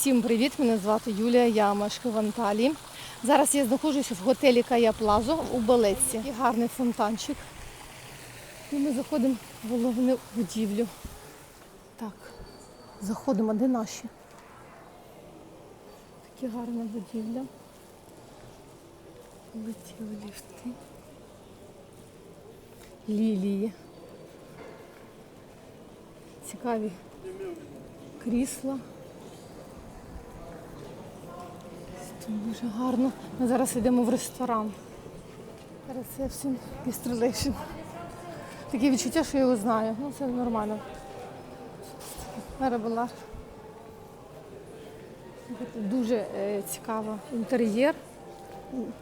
Всім привіт! Мене звати Юлія, я мешкаю в Анталії. Зараз я знаходжуся в готелі Кая Плазо у Балетці. Такий гарний фонтанчик. І ми заходимо в головну будівлю. Так, заходимо, де наші? Такі гарна будівля. Летіли ліфти. Лілії. Цікаві крісла. Тут дуже гарно. Ми зараз йдемо в ресторан. Ресепшн Пістрелейшн. Таке відчуття, що я його знаю. Ну, це нормально. Мерабелар. Дуже е, цікаво інтер'єр.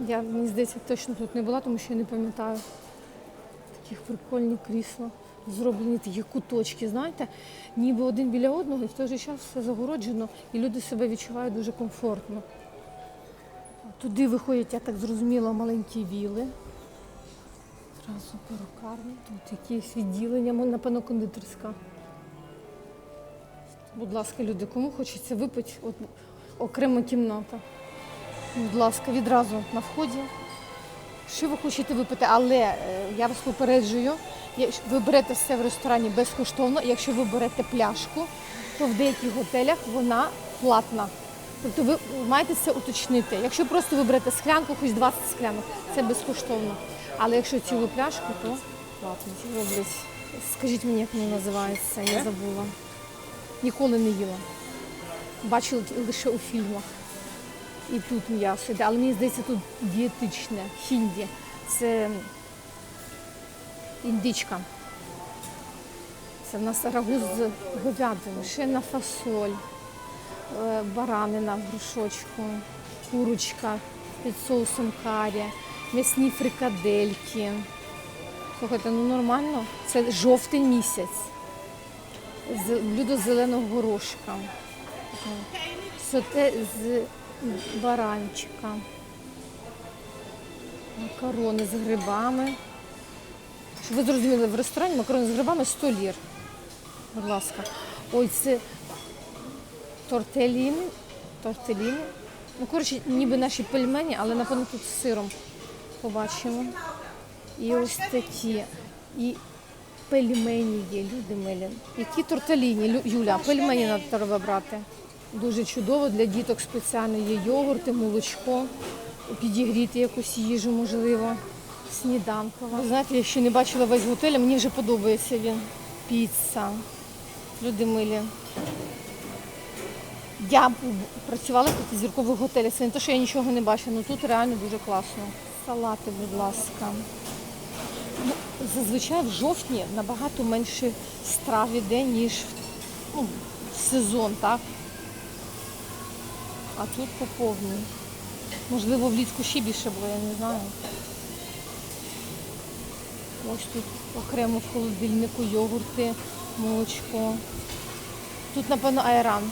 Я, мені здається, точно тут не була, тому що я не пам'ятаю. Таких прикольні крісла. Зроблені такі куточки, знаєте, ніби один біля одного, і в той же час все загороджено, і люди себе відчувають дуже комфортно. Туди виходять, я так зрозуміла, маленькі віли. Зразу перукарня, тут якісь відділення, напевно, кондитерська. Будь ласка, люди, кому хочеться випити, от окрема кімната. Будь ласка, відразу на вході. Що ви хочете випити, але е, я вас попереджую, якщо ви берете все в ресторані безкоштовно, якщо ви берете пляшку, то в деяких готелях вона платна. Тобто ви маєте це уточнити. Якщо просто ви берете склянку, хоч 20 склянок, це безкоштовно. Але якщо цілу пляшку, то платно. Роблять. Скажіть мені, як воно називається, я забула. Ніколи не їла. Бачила лише у фільмах. І тут м'ясо йде, але мені здається, тут дієтичне, хінді. Це індичка. Це в нас рагу з говядини, шина фасоль, е, баранина в грушочку, курочка під соусом карі, м'ясні фрикадельки. Слухайте, ну нормально. Це жовтий місяць. З- Блюдо зеленого горошка. Соте з баранчика. Макарони з грибами. Щоб ви зрозуміли, в ресторані макарони з грибами 100 лір. Будь ласка. Ой, це тортеліни. Тортеліни. Ну, коротше, ніби наші пельмені, але напевно тут з сиром побачимо. І ось такі. І пельмені є, люди милі. Які тортеліні, Юля, пельмені треба треба брати. Дуже чудово для діток спеціально є йогурти, молочко, підігріти якусь їжу, можливо, сніданкова. Знаєте, я ще не бачила весь готель, а мені вже подобається він. Піца. Люди милі. Я працювала в п'ятизіркових готелях. Це не те, що я нічого не бачила, але тут реально дуже класно. Салати, будь ласка. Ну, зазвичай в жовтні набагато менше страв іде, ніж ну, сезон, так? А тут поповний. Можливо, влітку ще більше було, я не знаю. Ось тут окремо в холодильнику йогурти, молочко. Тут, напевно, айран.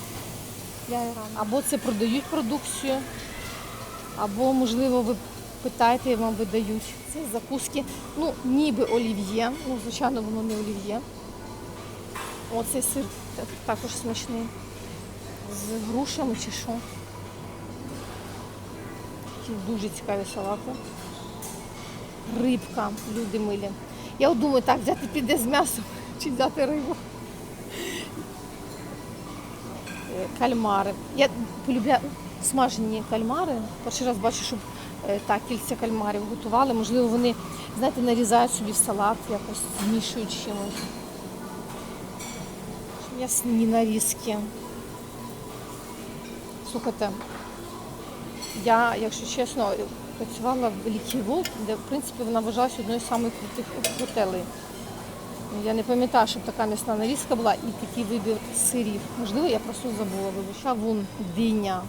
Я айран. Або це продають продукцію, або, можливо, ви питаєте, і вам видають. Це закуски, ну, ніби олів'є. Ну, звичайно, воно не олів'є. Оцей сир також смачний. З грушами чи що. Такі дуже цікаві салати. Рибка, люди милі. Я думаю, так, взяти піде з м'ясом чи взяти рибу. Кальмари. Я полюбляю смажені кальмари. Перший раз бачу, щоб е, так, кільця кальмарів готували. Можливо, вони, знаєте, нарізають собі в салат, якось змішують чимось. М'ясні нарізки. Слухайте, я, якщо чесно, працювала в Лікі Волк, де, в принципі, вона вважалася одною з самих крутих готелей. Я не пам'ятаю, щоб така м'ясна нарізка була і такий вибір сирів. Можливо, я просто забула. вибач. Шавун, диня,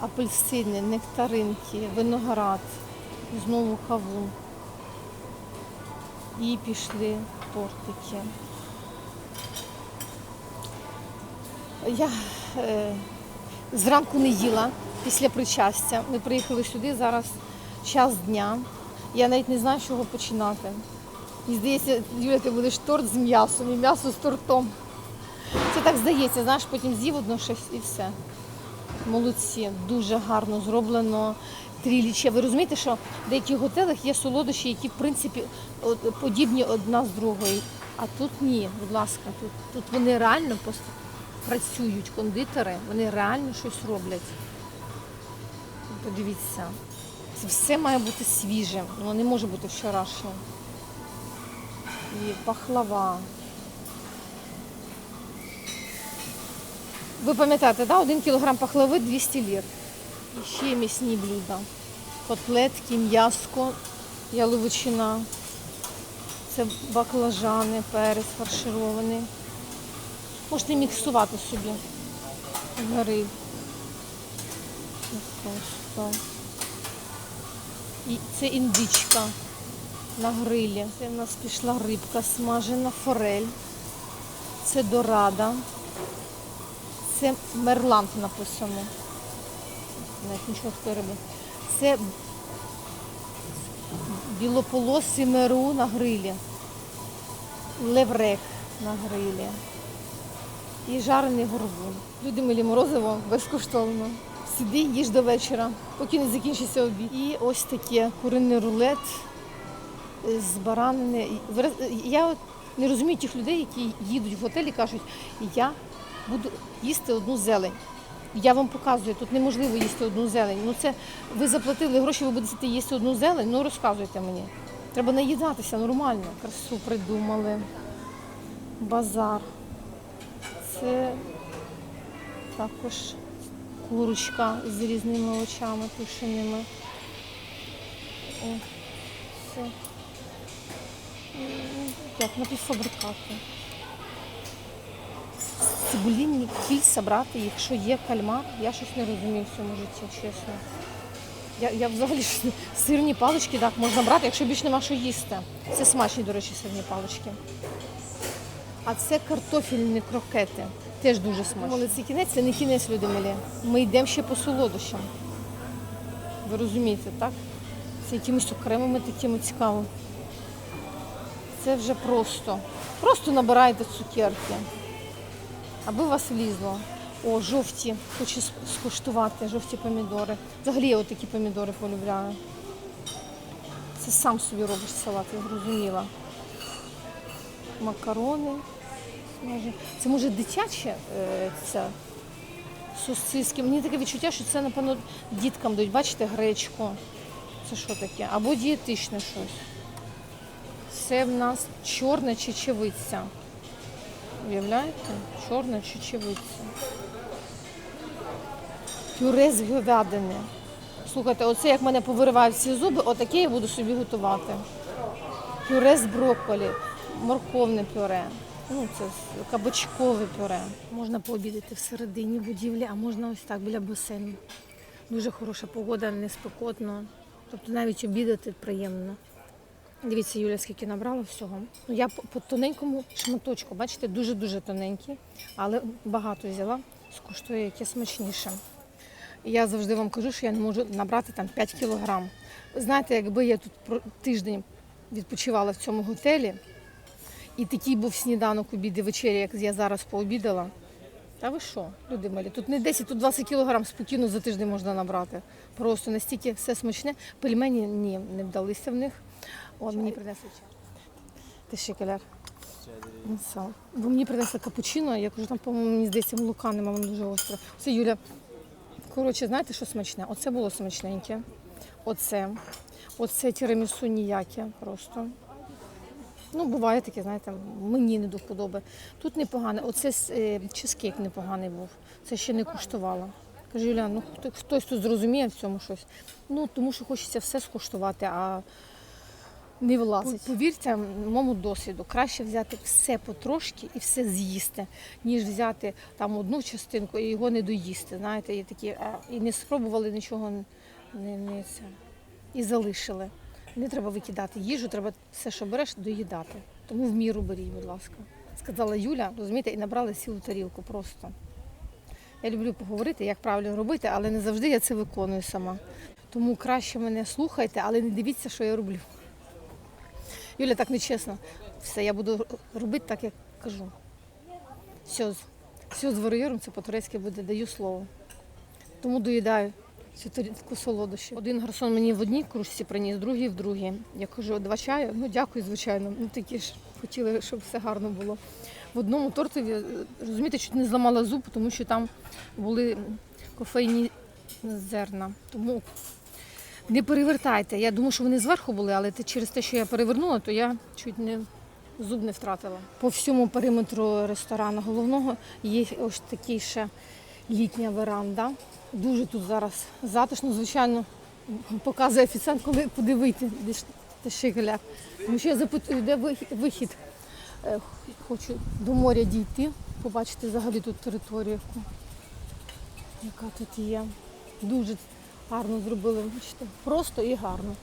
апельсини, нектаринки, виноград, знову кавун. І пішли тортики. Я е, зранку не їла після причастя. Ми приїхали сюди, зараз час дня. Я навіть не знаю, з чого починати. Мені здається, Юля, ти будеш торт з м'ясом і м'ясо з тортом. Це так здається, знаєш, потім з'їв одно щось і все. Молодці, дуже гарно зроблено. Тріліче. Ви розумієте, що в деяких готелях є солодощі, які в принципі подібні одна з другої. А тут ні, будь ласка, тут, тут вони реально просто працюють, кондитери, вони реально щось роблять. Подивіться, це все має бути свіжим, воно не може бути вчорашнім. І пахлава. Ви пам'ятаєте, да? 1 кілограм пахлави 200 лір. І ще м'ясні блюда. Котлетки, м'яско, яловичина. Це баклажани, перець фарширований. Можете міксувати собі. Гриль. Просто. І це індичка на грилі. Це в нас пішла рибка смажена, форель. Це дорада. Це мерланг написано. Навіть нічого такої риби. Це білополосий меру на грилі. Леврек на грилі. І жарений горбун. Люди милі морозиво безкоштовно. Сиди, їж до вечора, поки не закінчиться обід. І ось таке куриний рулет з баранини. Я не розумію тих людей, які їдуть в готель і кажуть, я буду їсти одну зелень. Я вам показую, тут неможливо їсти одну зелень. Ну це ви заплатили гроші, ви будете їсти одну зелень, ну розказуйте мені. Треба наїдатися нормально. Красу придумали. Базар. Це також курочка з різними очами тушеними. О, це. М, Як напівфабрикати. Цибулінні кільця брати, якщо є кальмар, я щось не розумію в цьому житті, чесно. Я, я взагалі сирні палички так можна брати, якщо більш нема що їсти. Це смачні, до речі, сирні палички. А це картофельні крокети. Теж дуже смачні. Думали, це кінець, це не кінець, люди милі. Ми йдемо ще по солодощам. Ви розумієте, так? Це якимись окремими такими цікавими. Це вже просто. Просто набирайте цукерки. Аби вас влізло. О, жовті. Хочу скуштувати жовті помідори. Взагалі я такі помідори полюбляю. Це сам собі робиш салат, я зрозуміла. Макарони. Це може дитяче е, це сосиски. Мені таке відчуття, що це, напевно, діткам дають. Бачите, гречку. Це що таке? Або дієтичне щось. Це в нас чорна чечевиця. Уявляєте? Чорна чечевиця. Пюре з говядини. Слухайте, оце як мене повиривають всі зуби, отаке я буду собі готувати. Пюре з брокколі, морковне пюре. Ну, це кабачкове пюре. Можна пообідати всередині будівлі, а можна ось так біля басейну. Дуже хороша погода, не спекотно. Тобто навіть обідати приємно. Дивіться, Юля, скільки набрала всього. Ну, я по, тоненькому шматочку, бачите, дуже-дуже тоненький, але багато взяла, скуштує яке смачніше. Я завжди вам кажу, що я не можу набрати там 5 кілограм. Знаєте, якби я тут тиждень відпочивала в цьому готелі, і такий був сніданок, обід і вечеря, як я зараз пообідала. Та ви що, люди малі? Тут не 10, тут 20 кілограм спокійно за тиждень можна набрати. Просто настільки все смачне. Пельмені ні, не вдалися в них. О, мені принесли чай. Ти ще каляр. Ну. Бо мені принесли капучино, я кажу, там, по-моєму, мені здається, молока нема, воно дуже остре. Це Юля. Коротше, знаєте, що смачне? Оце було смачненьке. Оце. Оце тірамісу ніяке просто. Ну, буває таке, знаєте, мені не до вподоби. Тут непогане. Оце е, чизкейк непоганий був. Це ще не куштувала. Кажу, Юля, ну хто- хтось тут зрозуміє в цьому щось. Ну, тому що хочеться все скуштувати, а не влазить. Повірте моєму досвіду, краще взяти все потрошки і все з'їсти, ніж взяти там одну частинку і його не доїсти. Знаєте, і такі, а, і не спробували нічого не, не це. І залишили. Не треба викидати їжу, треба все, що береш, доїдати. Тому в міру беріть, будь ласка. Сказала Юля, розумієте, і набрали цілу тарілку просто. Я люблю поговорити, як правильно робити, але не завжди я це виконую сама. Тому краще мене слухайте, але не дивіться, що я роблю. Юля, так нечесно. Все, я буду робити так, як кажу. Все, все з варієром, це по-турецьки буде, даю слово. Тому доїдаю цю тарілку солодощів. Один гарсон мені в одній кружці приніс, другий в другій. Я кажу, два чаю. Ну дякую, звичайно. Ну такі ж хотіли, щоб все гарно було. В одному тортові, розумієте, чуть не зламала зуб, тому що там були кофейні зерна. Тому не перевертайте. Я думаю, що вони зверху були, але через те, що я перевернула, то я чуть не зуб не втратила. По всьому периметру ресторану головного є ось такий ще літня веранда. Дуже тут зараз затишно, звичайно, показує офіціант, коли куди вийти, ж те шикеля. Тому що я запитую, де вихід. Е, Хочу до моря дійти, побачити взагалі тут територію, яка тут є. Дуже гарно зробили, бачите, просто і гарно.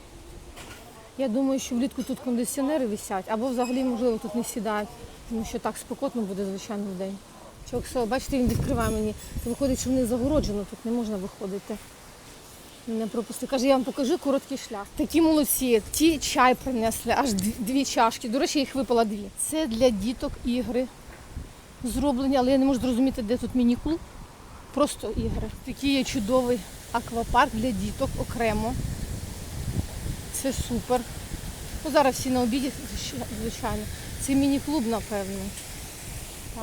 Я думаю, що влітку тут кондиціонери висять, або взагалі, можливо, тут не сідають, тому що так спекотно буде, звичайно, в день. Чоксо, бачите, він відкриває мені. Це виходить, що вони загороджено, тут не можна виходити. Мене пропусти. Каже, я вам покажу короткий шлях. Такі молодці. Ті чай принесли, аж дві, чашки. До речі, їх випила дві. Це для діток ігри зроблені, але я не можу зрозуміти, де тут міні-клуб. Просто ігри. Такий є чудовий аквапарк для діток окремо. Це супер. Ну, зараз всі на обіді, звичайно. Це міні-клуб, напевно.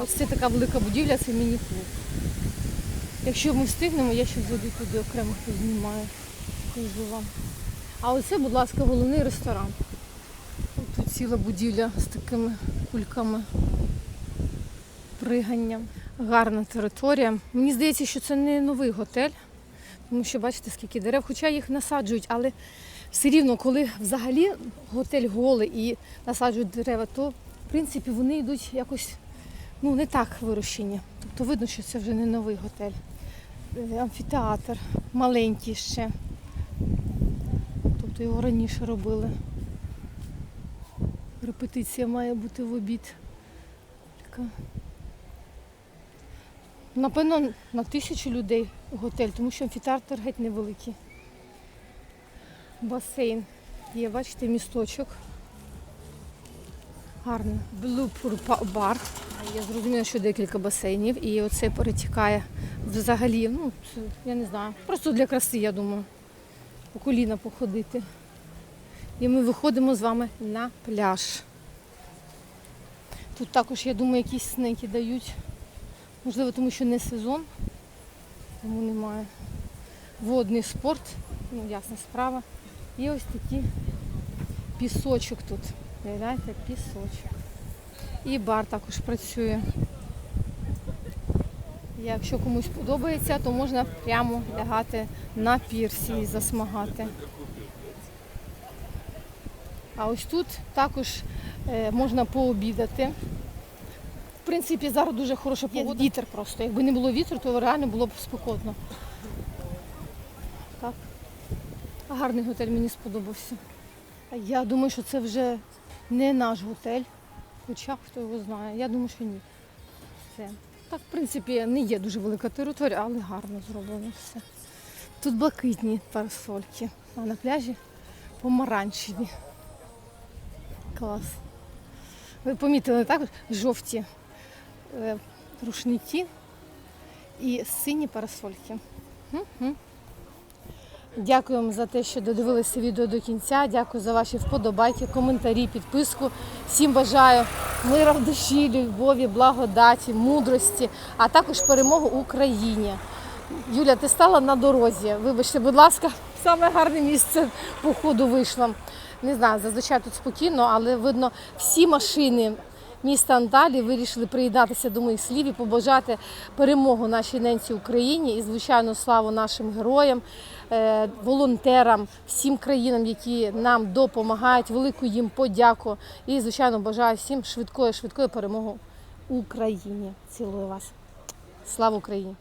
Ось це така велика будівля, це міні-клуб. Якщо ми встигнемо, я ще зайду туди окремо познімаю. Покажу вам. А оце, будь ласка, головний ресторан. Тут ціла будівля з такими кульками пригання. Гарна територія. Мені здається, що це не новий готель, тому що бачите, скільки дерев, хоча їх насаджують, але все рівно, коли взагалі готель голий і насаджують дерева, то в принципі вони йдуть якось ну, не так вирощені. Тобто видно, що це вже не новий готель. Е, Амфітеатр маленький ще. Тобто його раніше робили. Репетиція має бути в обід. Напевно, на тисячу людей готель, тому що амфітеатр геть невеликий. Басейн. Є, бачите, місточок. Гарний. Бар. Я зрозуміла, що декілька басейнів, і оце перетікає взагалі. Ну, я не знаю. Просто для краси, я думаю. По коліна походити. І ми виходимо з вами на пляж. Тут також, я думаю, якісь снеки дають. Можливо, тому що не сезон, тому немає. Водний спорт, ну ясна справа. І ось такий пісочок тут. Уявляєте, пісочок. І бар також працює. Якщо комусь подобається, то можна прямо лягати на пірсі і засмагати. А ось тут також е, можна пообідати. В принципі, зараз дуже хороша погода. Вітер просто. Якби не було вітру, то реально було б спекотно. Так. Гарний готель мені сподобався. Я думаю, що це вже не наш готель. Хоча хто його знає. Я думаю, що ні. Все. Так, в принципі, не є дуже велика територія, але гарно зроблено все. Тут блакитні парасольки, а на пляжі помаранчеві. Клас. Ви помітили так? Жовті рушники і сині парасольки. Вам за те, що додивилися відео до кінця. Дякую за ваші вподобайки, коментарі, підписку. Всім бажаю мира в душі, любові, благодаті, мудрості, а також перемогу Україні. Юля, ти стала на дорозі. Вибачте, будь ласка, саме гарне місце походу вийшло. Не знаю, зазвичай тут спокійно, але видно, всі машини міста Анталії вирішили приєднатися до моїх слів і побажати перемогу нашій ненці Україні і, звичайно, славу нашим героям, е, волонтерам, всім країнам, які нам допомагають. Велику їм подяку. І, звичайно, бажаю всім швидкої, швидкої перемоги Україні. Цілую вас. Слава Україні!